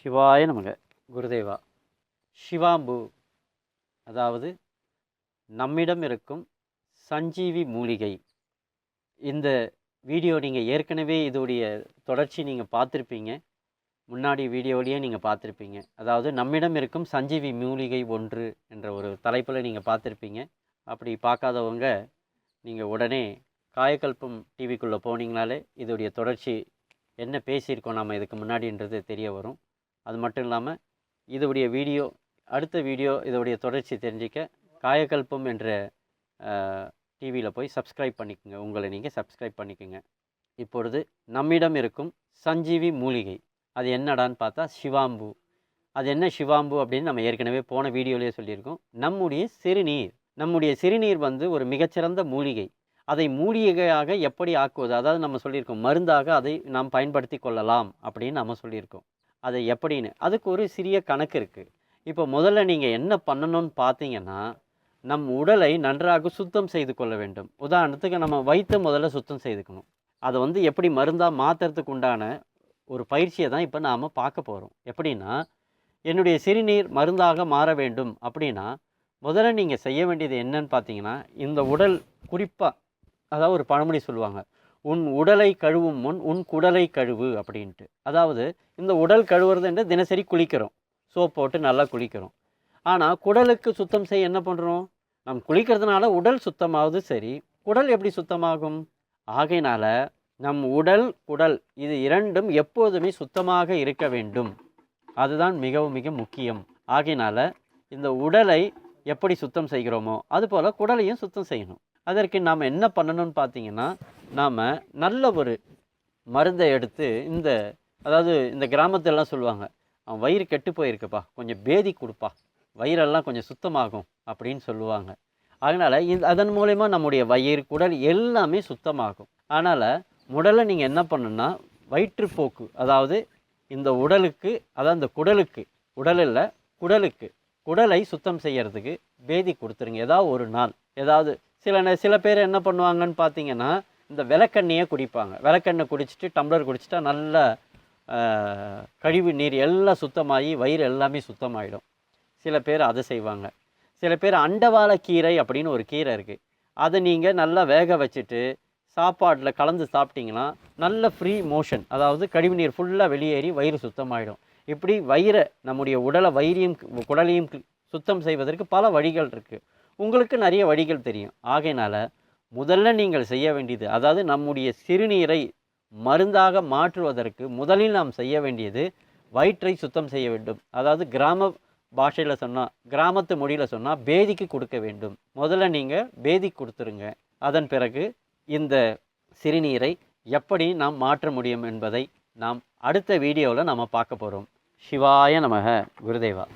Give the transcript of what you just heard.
சிவாய நமக. குருதேவா. சிவாம்பு. அதாவது நம்மிடம் இருக்கும் சஞ்சீவி மூலிகை. இந்த வீடியோ நீங்கள் ஏற்கனவே இதோடைய தொடர்ச்சி நீங்கள் பார்த்துருப்பீங்க. முன்னாடி வீடியோலேயே நீங்கள் பார்த்துருப்பீங்க. அதாவது நம்மிடம் இருக்கும் சஞ்சீவி மூலிகை ஒன்று என்ற ஒரு தலைப்பில் நீங்கள் பார்த்துருப்பீங்க. அப்படி பார்க்காதவங்க நீங்கள் உடனே காயக்கல்பம் டிவிக்குள்ளே போனீங்கனாலே இதோடைய தொடர்ச்சி என்ன பேசியிருக்கோம் நம்ம இதுக்கு முன்னாடின்றது தெரிய வரும். அது மட்டும் இல்லாமல் இதோடைய வீடியோ அடுத்த வீடியோ இதோடைய தொடர்ச்சி தெரிஞ்சிக்க காயக்கல்பம் என்ற டிவியில் போய் சப்ஸ்கிரைப் பண்ணிக்கோங்க. உங்களை நீங்கள் சப்ஸ்கிரைப் பண்ணிக்கோங்க. இப்பொழுது நம்மிடம் இருக்கும் சஞ்சீவி மூலிகை. அது என்னடான்னு பார்த்தா சிவாம்பு. அது என்ன சிவாம்பு அப்படின்னு நம்ம ஏற்கனவே போன வீடியோலேயே சொல்லியிருக்கோம். நம்முடைய சிறுநீர். நம்முடைய சிறுநீர் வந்து ஒரு மிகச்சிறந்த மூலிகை. அதை மூலிகையாக எப்படி ஆக்குவது? அதாவது நம்ம சொல்லியிருக்கோம் மருந்தாக அதை நாம் பயன்படுத்தி கொள்ளலாம் அப்படின்னு நம்ம சொல்லியிருக்கோம். அது எப்படின்னு? அதுக்கு ஒரு சிறிய கணக்கு இருக்குது இப்போ முதல்ல நீங்கள் என்ன பண்ணணும்னு பார்த்தீங்கன்னா நம் உடலை நன்றாக சுத்தம் செய்து கொள்ள வேண்டும். உதாரணத்துக்கு நம்ம வயிற்று முதல்ல சுத்தம் செய்துக்கணும். அதை வந்து எப்படி மருந்தாக மாற்றுறதுக்கு உண்டான ஒரு பயிற்சியை தான் இப்போ நாம் பார்க்க போகிறோம் எப்படின்னா என்னுடைய சிறுநீர் மருந்தாக மாற வேண்டும் அப்படின்னா முதல்ல நீங்கள் செய்ய வேண்டியது என்னன்னு பார்த்தீங்கன்னா இந்த உடல் குறிப்பாக அதாவது ஒரு பழமொழி சொல்லுவாங்க. உன் உடலை கழுவும் முன் உன் குடலை கழுவு அப்படின்ட்டு. அதாவது இந்த உடல் கழுவுறதுன்ற தினசரி குளிக்கிறோம். சோப் போட்டு நல்லா குளிக்கிறோம். ஆனால் குடலுக்கு சுத்தம் செய்ய என்ன பண்ணுறோம் நம் குளிக்கிறதுனால உடல் சுத்தமாவது சரி. குடல் எப்படி சுத்தமாகும்? ஆகையினால நம் உடல் குடல் இது இரண்டும் எப்போதுமே சுத்தமாக இருக்க வேண்டும். அதுதான் மிகவும் மிக முக்கியம். ஆகையினால இந்த உடலை எப்படி சுத்தம் செய்கிறோமோ அதுபோல் குடலையும் சுத்தம் செய்யணும். அதற்கு நாம் என்ன பண்ணணும்னு பார்த்தீங்கன்னா நாம் நல்ல ஒரு மருந்தை எடுத்து இந்த அதாவது இந்த கிராமத்திலலாம் சொல்லுவாங்க அவன் வயிறு கெட்டு போயிருக்குப்பா கொஞ்சம் பேதி கொடுப்பா வயிறெல்லாம் கொஞ்சம் சுத்தமாகும் அப்படின்னு சொல்லுவாங்க. அதனால் இது அதன் மூலயமா நம்முடைய வயிறு குடல் எல்லாமே சுத்தமாகும். அதனால் முதல்ல நீங்கள் என்ன பண்ணணும்னா வயிற்றுப்போக்கு அதாவது இந்த உடலுக்கு அதாவது இந்த குடலுக்கு உடலில் குடலுக்கு உடலை சுத்தம் செய்யறதுக்கு பேதி கொடுத்துருங்க. ஏதாவது ஒரு நாள். ஏதாவது சில சில பேர் என்ன பண்ணுவாங்கன்னு பார்த்தீங்கன்னா இந்த விளக்கெண்ணெயே குடிப்பாங்க. விளக்கெண்ணை குடிச்சிட்டு டம்ளர் குடிச்சிட்டா நல்ல கழிவு நீர் எல்லாம் சுத்தமாகி வயிறு எல்லாமே சுத்தமாயிடும். சில பேர் அதை செய்வாங்க. சில பேர் அண்டவாள கீரை அப்படின்னு ஒரு கீரை இருக்குது அதை நீங்கள் நல்லா வேக வச்சுட்டு சாப்பாட்டில் கலந்து சாப்பிட்டிங்கன்னா நல்ல ஃப்ரீ மோஷன் அதாவது கழிவு நீர் ஃபுல்லாக வெளியேறி வயிறு சுத்தமாயிடும். இப்படி வயிறை நம்முடைய உடலை வயிறையும் குடலையும் சுத்தம் செய்வதற்கு பல வழிகள் இருக்குது உங்களுக்கு நிறைய வழிகள் தெரியும். ஆகையினால் முதல்ல நீங்கள் செய்ய வேண்டியது அதாவது நம்முடைய சிறுநீரை மருந்தாக மாற்றுவதற்கு முதலில் நாம் செய்ய வேண்டியது வயிற்றை சுத்தம் செய்ய வேண்டும். அதாவது கிராம பாஷையில் சொன்னால் கிராமத்து மொழியில் சொன்னால் பேதிக்கு கொடுக்க வேண்டும். முதல்ல நீங்கள் பேதி கொடுத்துருங்க. அதன் பிறகு இந்த சிறுநீரை எப்படி நாம் மாற்ற முடியும் என்பதை நாம் அடுத்த வீடியோவில் நாம் பார்க்க போகிறோம் சிவாய நமக குருதேவா.